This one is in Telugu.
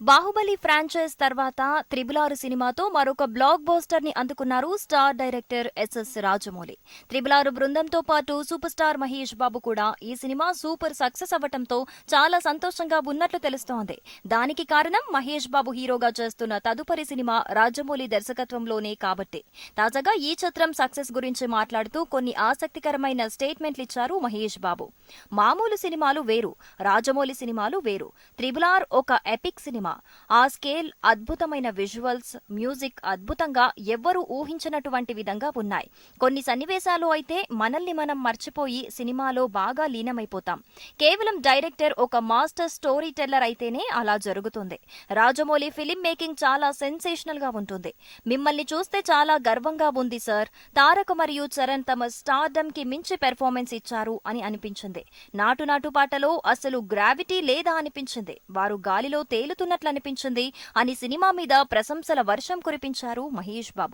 బాహుబలి ఫ్రాంచైజ్ తర్వాత త్రిబులారు సినిమాతో మరొక బ్లాక్ బోస్టర్ని అందుకున్నారు స్టార్ డైరెక్టర్ ఎస్ఎస్ రాజమౌళి. త్రిబులారు బృందంతో పాటు సూపర్ స్టార్ మహేష్ బాబు కూడా ఈ సినిమా సూపర్ సక్సెస్ అవ్వటంతో చాలా సంతోషంగా ఉన్నట్లు తెలుస్తోంది. దానికి కారణం మహేష్ బాబు హీరోగా చేస్తున్న తదుపరి సినిమా రాజమౌళి దర్శకత్వంలోనే కాబట్టి. తాజాగా ఈ చిత్రం సక్సెస్ గురించి మాట్లాడుతూ కొన్ని ఆసక్తికరమైన స్టేట్మెంట్లు ఇచ్చారు మహేష్ బాబు. మామూలు సినిమాలు వేరు రాజమౌళి సినిమాలు వేరు. త్రిబులార్ ఒక ఎపిక్ సినిమా. ఆ స్కేల్ అద్భుతమైన విజువల్స్ మ్యూజిక్ అద్భుతంగా ఎవ్వరూ ఊహించినటువంటి విధంగా ఉన్నాయి. కొన్ని సన్నివేశాలు అయితే మనల్ని మనం మర్చిపోయి సినిమాలో బాగా లీనమైపోతాం. కేవలం డైరెక్టర్ ఒక మాస్టర్ స్టోరీ టెల్లర్ అయితేనే అలా జరుగుతుంది. రాజమౌళి ఫిలిం మేకింగ్ చాలా సెన్సేషనల్గా ఉంటుంది. మిమ్మల్ని చూస్తే చాలా గర్వంగా ఉంది సార్. తారక మరియు చరణ్ తమ స్టార్డమ్కి మించి పెర్ఫార్మెన్స్ ఇచ్చారు అని అనిపించింది. నాటు నాటు పాటలో అసలు గ్రావిటీ లేదా అనిపించింది. వారు గాలిలో తేలుతున్న తేలుతున్నట్లు అనిపించింది అని సినిమా మీద ప్రశంసల వర్షం కురిపించారు మహేష్ బాబు.